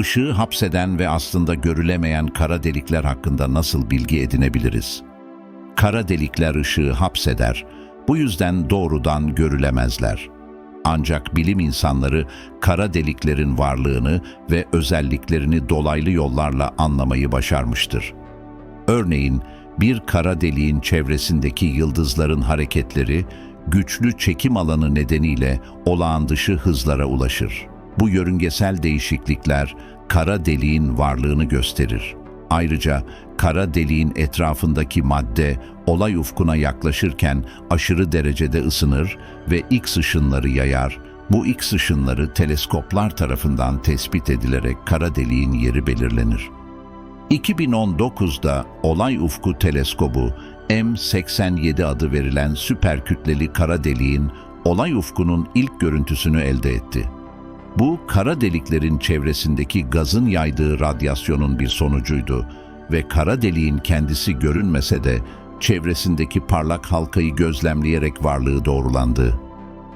Işığı hapseden ve aslında görülemeyen kara delikler hakkında nasıl bilgi edinebiliriz? Kara delikler ışığı hapseder, bu yüzden doğrudan görülemezler. Ancak bilim insanları kara deliklerin varlığını ve özelliklerini dolaylı yollarla anlamayı başarmıştır. Örneğin bir kara deliğin çevresindeki yıldızların hareketleri güçlü çekim alanı nedeniyle olağan dışı hızlara ulaşır. Bu yörüngesel değişiklikler kara deliğin varlığını gösterir. Ayrıca kara deliğin etrafındaki madde olay ufkuna yaklaşırken aşırı derecede ısınır ve X ışınları yayar. Bu X ışınları teleskoplar tarafından tespit edilerek kara deliğin yeri belirlenir. 2019'da Olay Ufku Teleskobu M87 adı verilen süper kütleli kara deliğin olay ufkunun ilk görüntüsünü elde etti. Bu kara deliklerin çevresindeki gazın yaydığı radyasyonun bir sonucuydu ve kara deliğin kendisi görünmese de çevresindeki parlak halkayı gözlemleyerek varlığı doğrulandı.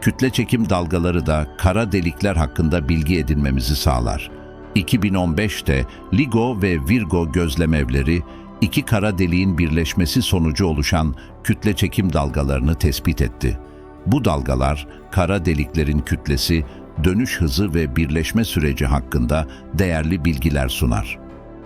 Kütle çekim dalgaları da kara delikler hakkında bilgi edinmemizi sağlar. 2015'te LIGO ve Virgo gözlemevleri iki kara deliğin birleşmesi sonucu oluşan kütle çekim dalgalarını tespit etti. Bu dalgalar kara deliklerin kütlesi, dönüş hızı ve birleşme süreci hakkında değerli bilgiler sunar.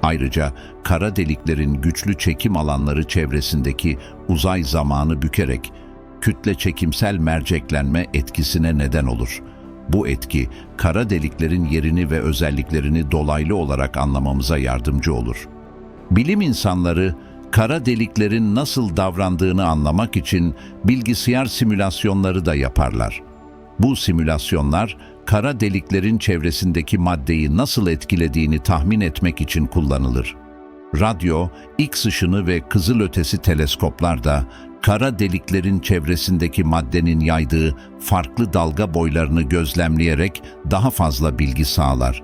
Ayrıca kara deliklerin güçlü çekim alanları çevresindeki uzay zamanı bükerek kütle çekimsel merceklenme etkisine neden olur. Bu etki kara deliklerin yerini ve özelliklerini dolaylı olarak anlamamıza yardımcı olur. Bilim insanları kara deliklerin nasıl davrandığını anlamak için bilgisayar simülasyonları da yaparlar. Bu simülasyonlar kara deliklerin çevresindeki maddeyi nasıl etkilediğini tahmin etmek için kullanılır. Radyo, X ışını ve kızılötesi teleskoplar da kara deliklerin çevresindeki maddenin yaydığı farklı dalga boylarını gözlemleyerek daha fazla bilgi sağlar.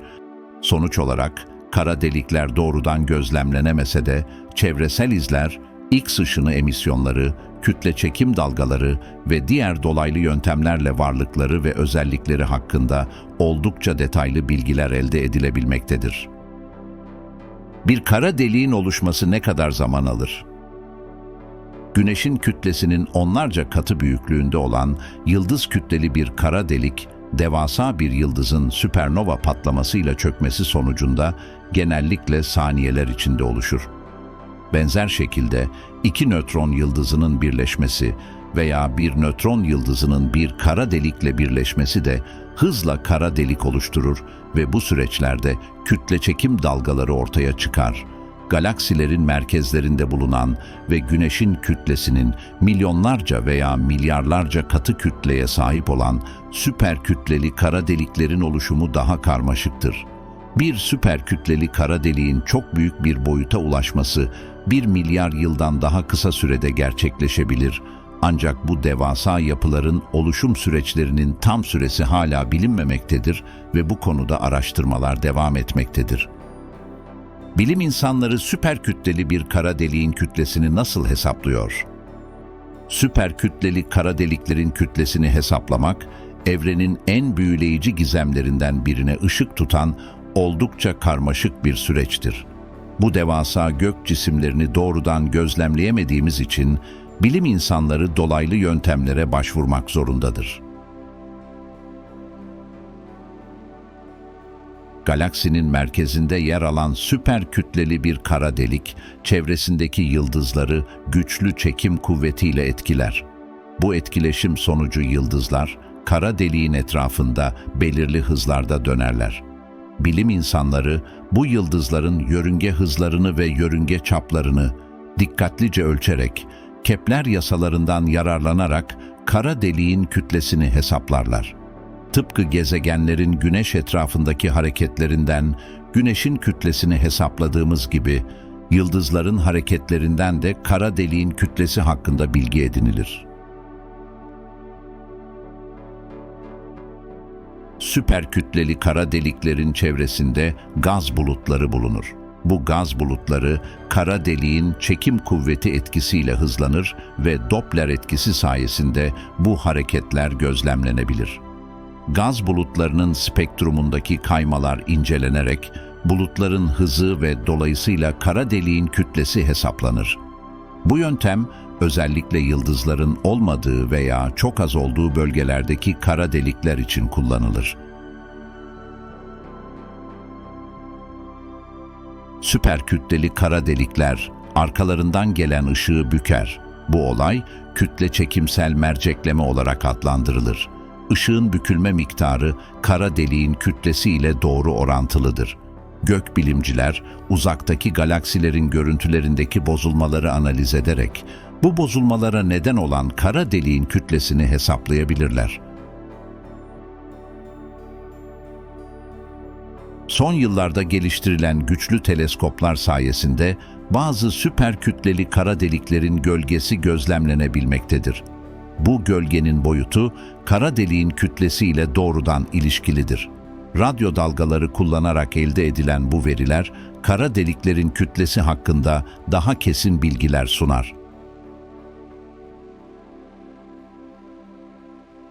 Sonuç olarak kara delikler doğrudan gözlemlenemese de çevresel izler, X ışını emisyonları, kütle çekim dalgaları ve diğer dolaylı yöntemlerle varlıkları ve özellikleri hakkında oldukça detaylı bilgiler elde edilebilmektedir. Bir kara deliğin oluşması ne kadar zaman alır? Güneşin kütlesinin onlarca katı büyüklüğünde olan yıldız kütleli bir kara delik, devasa bir yıldızın süpernova patlamasıyla çökmesi sonucunda genellikle saniyeler içinde oluşur. Benzer şekilde iki nötron yıldızının birleşmesi veya bir nötron yıldızının bir kara delikle birleşmesi de hızla kara delik oluşturur ve bu süreçlerde kütle çekim dalgaları ortaya çıkar. Galaksilerin merkezlerinde bulunan ve Güneş'in kütlesinin milyonlarca veya milyarlarca katı kütleye sahip olan süper kütleli kara deliklerin oluşumu daha karmaşıktır. Bir süper kütleli kara deliğin çok büyük bir boyuta ulaşması bir milyar yıldan daha kısa sürede gerçekleşebilir. Ancak bu devasa yapıların oluşum süreçlerinin tam süresi hala bilinmemektedir ve bu konuda araştırmalar devam etmektedir. Bilim insanları süper kütleli bir kara deliğin kütlesini nasıl hesaplıyor? Süper kütleli kara deliklerin kütlesini hesaplamak, evrenin en büyüleyici gizemlerinden birine ışık tutan oldukça karmaşık bir süreçtir. Bu devasa gök cisimlerini doğrudan gözlemleyemediğimiz için bilim insanları dolaylı yöntemlere başvurmak zorundadır. Galaksinin merkezinde yer alan süper kütleli bir kara delik, çevresindeki yıldızları güçlü çekim kuvvetiyle etkiler. Bu etkileşim sonucu yıldızlar, kara deliğin etrafında belirli hızlarda dönerler bilim insanları bu yıldızların yörünge hızlarını ve yörünge çaplarını dikkatlice ölçerek Kepler yasalarından yararlanarak kara deliğin kütlesini hesaplarlar. Tıpkı gezegenlerin güneş etrafındaki hareketlerinden güneşin kütlesini hesapladığımız gibi yıldızların hareketlerinden de kara deliğin kütlesi hakkında bilgi edinilir. Süper kütleli kara deliklerin çevresinde gaz bulutları bulunur. Bu gaz bulutları kara deliğin çekim kuvveti etkisiyle hızlanır ve Doppler etkisi sayesinde bu hareketler gözlemlenebilir. Gaz bulutlarının spektrumundaki kaymalar incelenerek bulutların hızı ve dolayısıyla kara deliğin kütlesi hesaplanır. Bu yöntem özellikle yıldızların olmadığı veya çok az olduğu bölgelerdeki kara delikler için kullanılır. Süperkütleli kara delikler arkalarından gelen ışığı büker. Bu olay kütle çekimsel mercekleme olarak adlandırılır. Işığın bükülme miktarı kara deliğin kütlesi ile doğru orantılıdır. Gökbilimciler uzaktaki galaksilerin görüntülerindeki bozulmaları analiz ederek bu bozulmalara neden olan kara deliğin kütlesini hesaplayabilirler. Son yıllarda geliştirilen güçlü teleskoplar sayesinde bazı süper kütleli kara deliklerin gölgesi gözlemlenebilmektedir. Bu gölgenin boyutu kara deliğin kütlesiyle doğrudan ilişkilidir. Radyo dalgaları kullanarak elde edilen bu veriler kara deliklerin kütlesi hakkında daha kesin bilgiler sunar.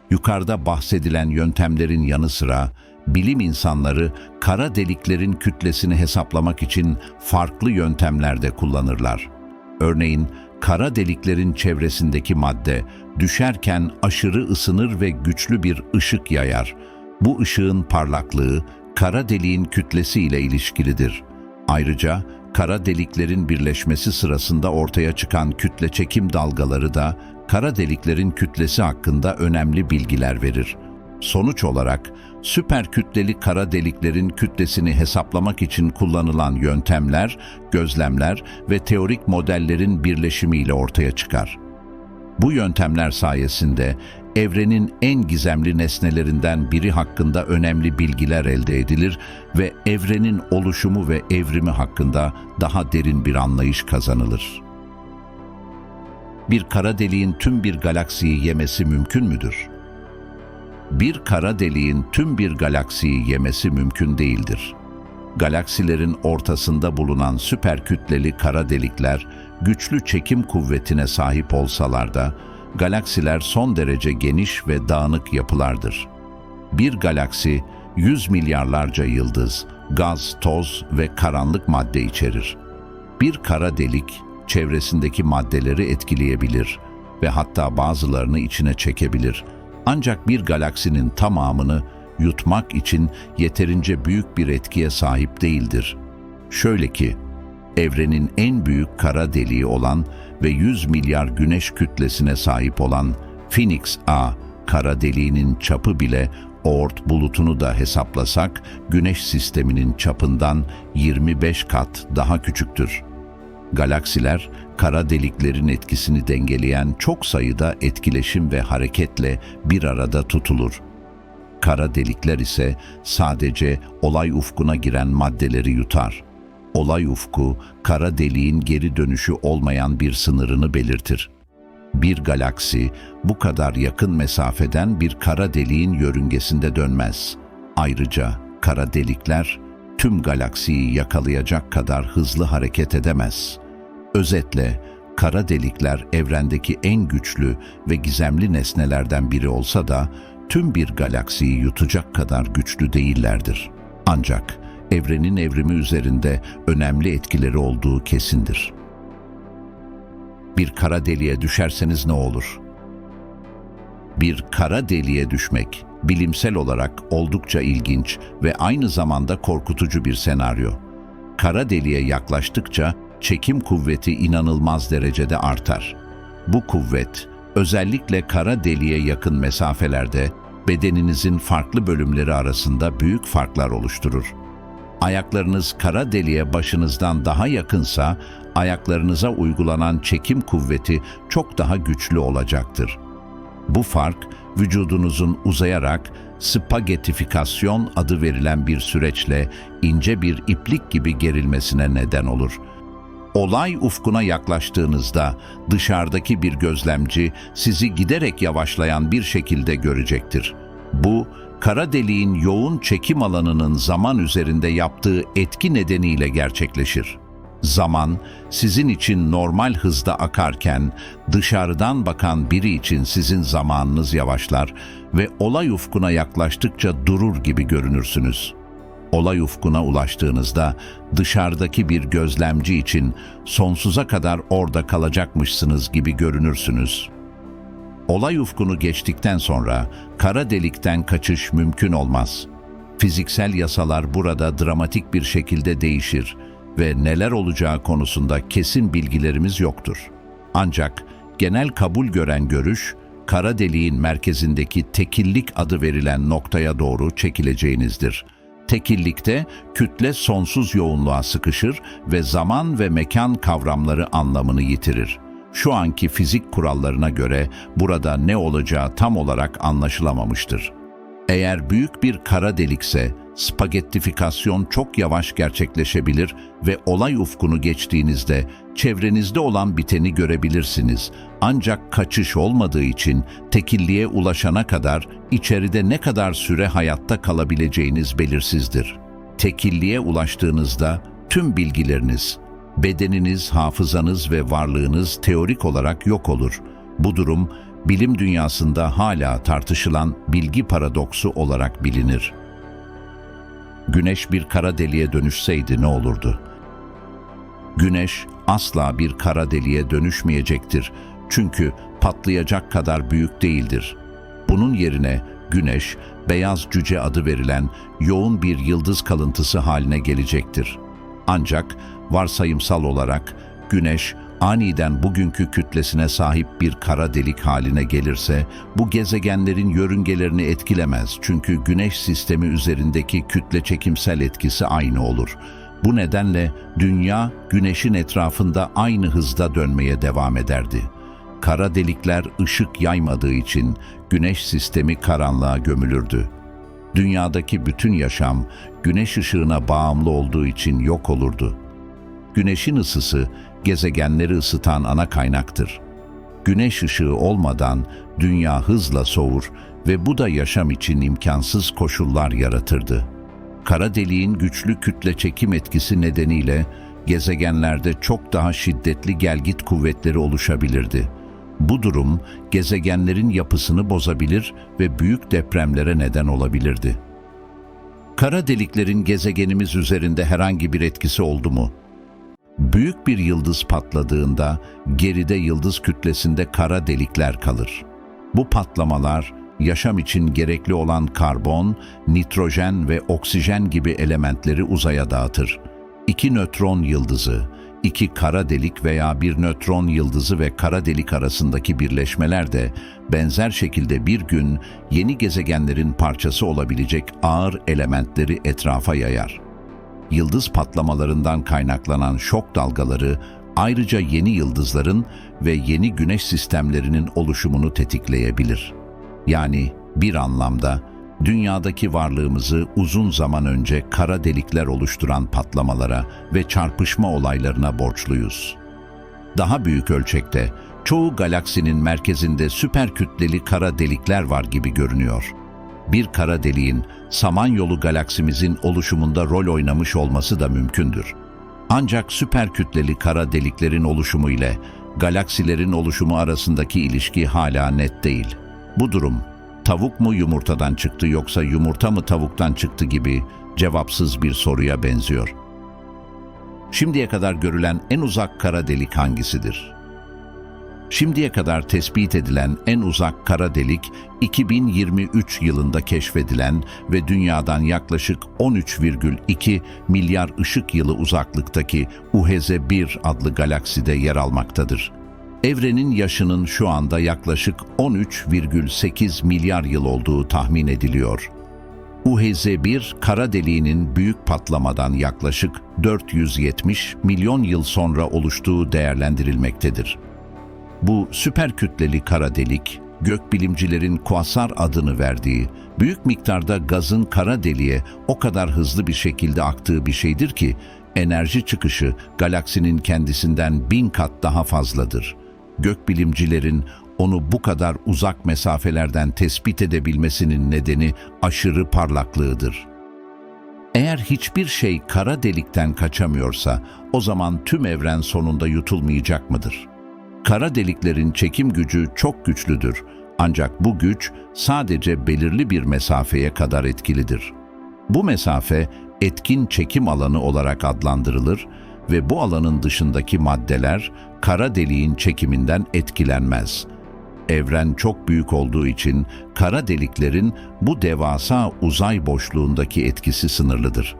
Yukarıda bahsedilen yöntemlerin yanı sıra bilim insanları kara deliklerin kütlesini hesaplamak için farklı yöntemler de kullanırlar. Örneğin kara deliklerin çevresindeki madde düşerken aşırı ısınır ve güçlü bir ışık yayar. Bu ışığın parlaklığı kara deliğin kütlesi ile ilişkilidir. Ayrıca kara deliklerin birleşmesi sırasında ortaya çıkan kütle çekim dalgaları da kara deliklerin kütlesi hakkında önemli bilgiler verir. Sonuç olarak süper kütleli kara deliklerin kütlesini hesaplamak için kullanılan yöntemler, gözlemler ve teorik modellerin birleşimiyle ortaya çıkar. Bu yöntemler sayesinde evrenin en gizemli nesnelerinden biri hakkında önemli bilgiler elde edilir ve evrenin oluşumu ve evrimi hakkında daha derin bir anlayış kazanılır. Bir kara deliğin tüm bir galaksiyi yemesi mümkün müdür? Bir kara deliğin tüm bir galaksiyi yemesi mümkün değildir. Galaksilerin ortasında bulunan süper kütleli kara delikler güçlü çekim kuvvetine sahip olsalar da galaksiler son derece geniş ve dağınık yapılardır. Bir galaksi 100 milyarlarca yıldız, gaz, toz ve karanlık madde içerir. Bir kara delik çevresindeki maddeleri etkileyebilir ve hatta bazılarını içine çekebilir. Ancak bir galaksinin tamamını yutmak için yeterince büyük bir etkiye sahip değildir. Şöyle ki, evrenin en büyük kara deliği olan ve 100 milyar güneş kütlesine sahip olan Phoenix A kara deliğinin çapı bile Oort bulutunu da hesaplasak güneş sisteminin çapından 25 kat daha küçüktür. Galaksiler, kara deliklerin etkisini dengeleyen çok sayıda etkileşim ve hareketle bir arada tutulur. Kara delikler ise sadece olay ufkuna giren maddeleri yutar. Olay ufku, kara deliğin geri dönüşü olmayan bir sınırını belirtir. Bir galaksi bu kadar yakın mesafeden bir kara deliğin yörüngesinde dönmez. Ayrıca kara delikler tüm galaksiyi yakalayacak kadar hızlı hareket edemez. Özetle, kara delikler evrendeki en güçlü ve gizemli nesnelerden biri olsa da tüm bir galaksiyi yutacak kadar güçlü değillerdir. Ancak evrenin evrimi üzerinde önemli etkileri olduğu kesindir. Bir kara deliğe düşerseniz ne olur? Bir kara deliğe düşmek bilimsel olarak oldukça ilginç ve aynı zamanda korkutucu bir senaryo. Kara deliğe yaklaştıkça çekim kuvveti inanılmaz derecede artar. Bu kuvvet özellikle kara deliğe yakın mesafelerde bedeninizin farklı bölümleri arasında büyük farklar oluşturur. Ayaklarınız kara deliğe başınızdan daha yakınsa ayaklarınıza uygulanan çekim kuvveti çok daha güçlü olacaktır. Bu fark vücudunuzun uzayarak spagetifikasyon adı verilen bir süreçle ince bir iplik gibi gerilmesine neden olur. Olay ufkuna yaklaştığınızda dışarıdaki bir gözlemci sizi giderek yavaşlayan bir şekilde görecektir. Bu, kara deliğin yoğun çekim alanının zaman üzerinde yaptığı etki nedeniyle gerçekleşir. Zaman, sizin için normal hızda akarken dışarıdan bakan biri için sizin zamanınız yavaşlar ve olay ufkuna yaklaştıkça durur gibi görünürsünüz. Olay ufkuna ulaştığınızda dışarıdaki bir gözlemci için sonsuza kadar orada kalacakmışsınız gibi görünürsünüz. Olay ufkunu geçtikten sonra kara delikten kaçış mümkün olmaz. Fiziksel yasalar burada dramatik bir şekilde değişir ve neler olacağı konusunda kesin bilgilerimiz yoktur. Ancak genel kabul gören görüş, kara deliğin merkezindeki tekillik adı verilen noktaya doğru çekileceğinizdir. Tekillikte kütle sonsuz yoğunluğa sıkışır ve zaman ve mekan kavramları anlamını yitirir. Şu anki fizik kurallarına göre burada ne olacağı tam olarak anlaşılamamıştır. Eğer büyük bir kara delikse, spagettifikasyon çok yavaş gerçekleşebilir ve olay ufkunu geçtiğinizde çevrenizde olan biteni görebilirsiniz. Ancak kaçış olmadığı için tekilliğe ulaşana kadar içeride ne kadar süre hayatta kalabileceğiniz belirsizdir. Tekilliğe ulaştığınızda tüm bilgileriniz, bedeniniz, hafızanız ve varlığınız teorik olarak yok olur. Bu durum bilim dünyasında hala tartışılan bilgi paradoksu olarak bilinir. Güneş bir kara deliğe dönüşseydi ne olurdu? Güneş asla bir kara deliğe dönüşmeyecektir. Çünkü patlayacak kadar büyük değildir. Bunun yerine Güneş, beyaz cüce adı verilen yoğun bir yıldız kalıntısı haline gelecektir. Ancak varsayımsal olarak Güneş aniden bugünkü kütlesine sahip bir kara delik haline gelirse bu gezegenlerin yörüngelerini etkilemez çünkü Güneş sistemi üzerindeki kütle çekimsel etkisi aynı olur. Bu nedenle Dünya Güneş'in etrafında aynı hızda dönmeye devam ederdi. Kara delikler ışık yaymadığı için Güneş sistemi karanlığa gömülürdü. Dünyadaki bütün yaşam güneş ışığına bağımlı olduğu için yok olurdu. Güneşin ısısı gezegenleri ısıtan ana kaynaktır. Güneş ışığı olmadan dünya hızla soğur ve bu da yaşam için imkansız koşullar yaratırdı. Kara deliğin güçlü kütle çekim etkisi nedeniyle gezegenlerde çok daha şiddetli gelgit kuvvetleri oluşabilirdi. Bu durum gezegenlerin yapısını bozabilir ve büyük depremlere neden olabilirdi. Kara deliklerin gezegenimiz üzerinde herhangi bir etkisi oldu mu? Büyük bir yıldız patladığında geride yıldız kütlesinde kara delikler kalır. Bu patlamalar yaşam için gerekli olan karbon, nitrojen ve oksijen gibi elementleri uzaya dağıtır. İki nötron yıldızı, iki kara delik veya bir nötron yıldızı ve kara delik arasındaki birleşmeler de benzer şekilde bir gün yeni gezegenlerin parçası olabilecek ağır elementleri etrafa yayar. Yıldız patlamalarından kaynaklanan şok dalgaları ayrıca yeni yıldızların ve yeni güneş sistemlerinin oluşumunu tetikleyebilir. Yani bir anlamda dünyadaki varlığımızı uzun zaman önce kara delikler oluşturan patlamalara ve çarpışma olaylarına borçluyuz. Daha büyük ölçekte çoğu galaksinin merkezinde süper kütleli kara delikler var gibi görünüyor. Bir kara deliğin Samanyolu galaksimizin oluşumunda rol oynamış olması da mümkündür. Ancak süper kütleli kara deliklerin oluşumu ile galaksilerin oluşumu arasındaki ilişki hala net değil. Bu durum tavuk mu yumurtadan çıktı yoksa yumurta mı tavuktan çıktı gibi cevapsız bir soruya benziyor. Şimdiye kadar görülen en uzak kara delik hangisidir? Şimdiye kadar tespit edilen en uzak kara delik 2023 yılında keşfedilen ve dünyadan yaklaşık 13,2 milyar ışık yılı uzaklıktaki UHZ 1 adlı galakside yer almaktadır. Evrenin yaşının şu anda yaklaşık 13,8 milyar yıl olduğu tahmin ediliyor. UHZ-1 kara deliğinin büyük patlamadan yaklaşık 470 milyon yıl sonra oluştuğu değerlendirilmektedir. Bu süper kütleli kara delik, gökbilimcilerin kuasar adını verdiği, büyük miktarda gazın kara deliğe o kadar hızlı bir şekilde aktığı bir şeydir ki, enerji çıkışı galaksinin kendisinden bin kat daha fazladır. Gökbilimcilerin onu bu kadar uzak mesafelerden tespit edebilmesinin nedeni aşırı parlaklığıdır. Eğer hiçbir şey kara delikten kaçamıyorsa, o zaman tüm evren sonunda yutulmayacak mıdır? Kara deliklerin çekim gücü çok güçlüdür. Ancak bu güç sadece belirli bir mesafeye kadar etkilidir. Bu mesafe etkin çekim alanı olarak adlandırılır ve bu alanın dışındaki maddeler kara deliğin çekiminden etkilenmez. Evren çok büyük olduğu için kara deliklerin bu devasa uzay boşluğundaki etkisi sınırlıdır.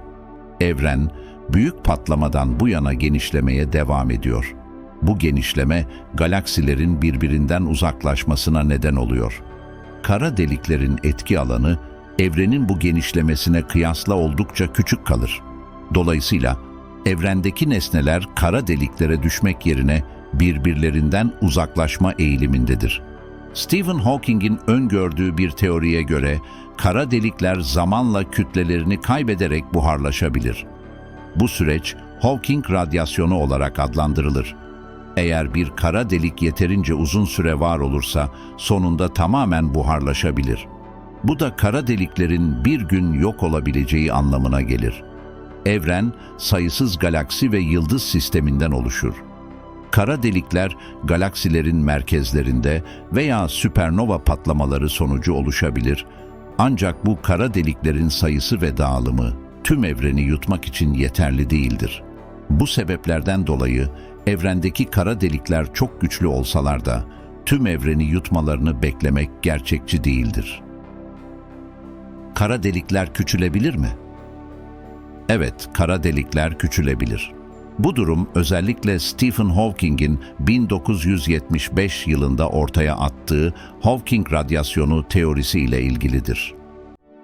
Evren büyük patlamadan bu yana genişlemeye devam ediyor. Bu genişleme galaksilerin birbirinden uzaklaşmasına neden oluyor. Kara deliklerin etki alanı evrenin bu genişlemesine kıyasla oldukça küçük kalır. Dolayısıyla evrendeki nesneler kara deliklere düşmek yerine birbirlerinden uzaklaşma eğilimindedir. Stephen Hawking'in öngördüğü bir teoriye göre kara delikler zamanla kütlelerini kaybederek buharlaşabilir. Bu süreç Hawking radyasyonu olarak adlandırılır. Eğer bir kara delik yeterince uzun süre var olursa sonunda tamamen buharlaşabilir. Bu da kara deliklerin bir gün yok olabileceği anlamına gelir. Evren sayısız galaksi ve yıldız sisteminden oluşur. Kara delikler galaksilerin merkezlerinde veya süpernova patlamaları sonucu oluşabilir. Ancak bu kara deliklerin sayısı ve dağılımı tüm evreni yutmak için yeterli değildir. Bu sebeplerden dolayı evrendeki kara delikler çok güçlü olsalar da tüm evreni yutmalarını beklemek gerçekçi değildir. Kara delikler küçülebilir mi? Evet, kara delikler küçülebilir. Bu durum özellikle Stephen Hawking'in 1975 yılında ortaya attığı Hawking radyasyonu teorisi ile ilgilidir.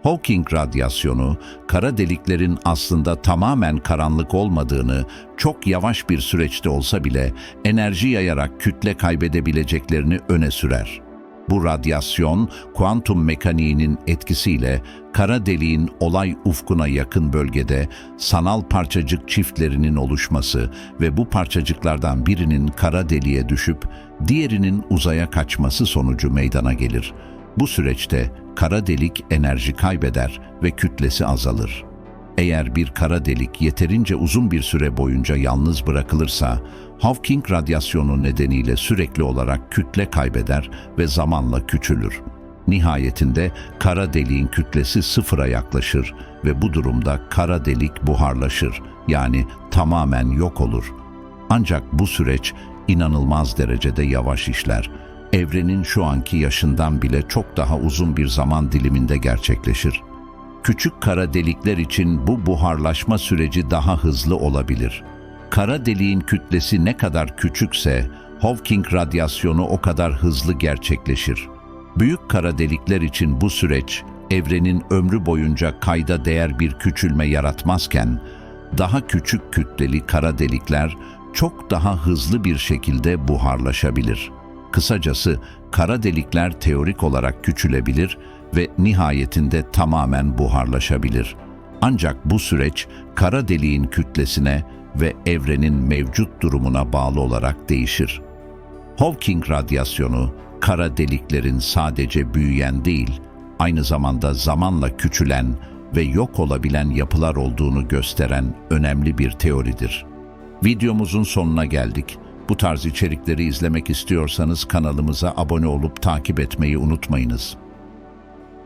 Hawking radyasyonu, kara deliklerin aslında tamamen karanlık olmadığını, çok yavaş bir süreçte olsa bile enerji yayarak kütle kaybedebileceklerini öne sürer. Bu radyasyon, kuantum mekaniğinin etkisiyle kara deliğin olay ufkuna yakın bölgede sanal parçacık çiftlerinin oluşması ve bu parçacıklardan birinin kara deliğe düşüp diğerinin uzaya kaçması sonucu meydana gelir. Bu süreçte kara delik enerji kaybeder ve kütlesi azalır. Eğer bir kara delik yeterince uzun bir süre boyunca yalnız bırakılırsa, Hawking radyasyonu nedeniyle sürekli olarak kütle kaybeder ve zamanla küçülür. Nihayetinde kara deliğin kütlesi sıfıra yaklaşır ve bu durumda kara delik buharlaşır yani tamamen yok olur. Ancak bu süreç inanılmaz derecede yavaş işler. Evrenin şu anki yaşından bile çok daha uzun bir zaman diliminde gerçekleşir. Küçük kara delikler için bu buharlaşma süreci daha hızlı olabilir. Kara deliğin kütlesi ne kadar küçükse Hawking radyasyonu o kadar hızlı gerçekleşir. Büyük kara delikler için bu süreç evrenin ömrü boyunca kayda değer bir küçülme yaratmazken daha küçük kütleli kara delikler çok daha hızlı bir şekilde buharlaşabilir. Kısacası kara delikler teorik olarak küçülebilir ve nihayetinde tamamen buharlaşabilir. Ancak bu süreç kara deliğin kütlesine ve evrenin mevcut durumuna bağlı olarak değişir. Hawking radyasyonu kara deliklerin sadece büyüyen değil, aynı zamanda zamanla küçülen ve yok olabilen yapılar olduğunu gösteren önemli bir teoridir. Videomuzun sonuna geldik. Bu tarz içerikleri izlemek istiyorsanız kanalımıza abone olup takip etmeyi unutmayınız.